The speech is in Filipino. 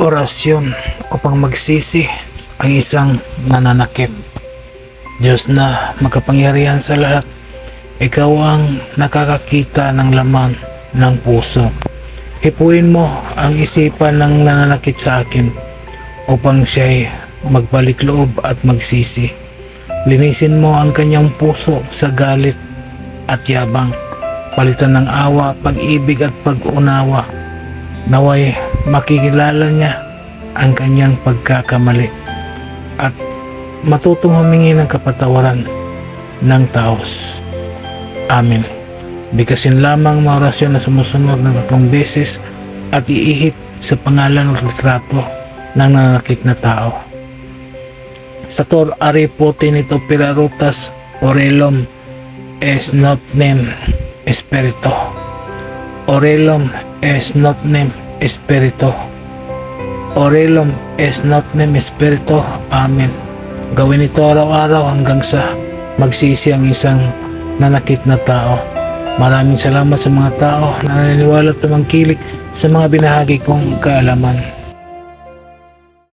orasyon upang magsisi ang isang nananakit. Diyos na makapangyarihan sa lahat, ikaw ang nakakakita ng laman ng puso. Hipuin mo ang isipan ng nananakit sa akin upang siya'y magbalik loob at magsisi. Linisin mo ang kanyang puso sa galit at yabang. Palitan ng awa, pag-ibig at pag-unawa. Naway makikilala niya ang kanyang pagkakamali at matutong humingi ng kapatawaran ng taos. Amen. Bigkasin lamang mga orasyon na sumusunod ng tatlong beses at iihip sa pangalan o litrato ng nanakit na tao. Sator are puti nito pirarutas orelum es not name espirito. Orelum es not name espirito. Orelum es not name espirito. Amen. Gawin ito araw-araw hanggang sa magsisi ang isang nanakit na tao. Maraming salamat sa mga tao na naniniwala at tumangkilik sa mga binahagi kong kaalaman.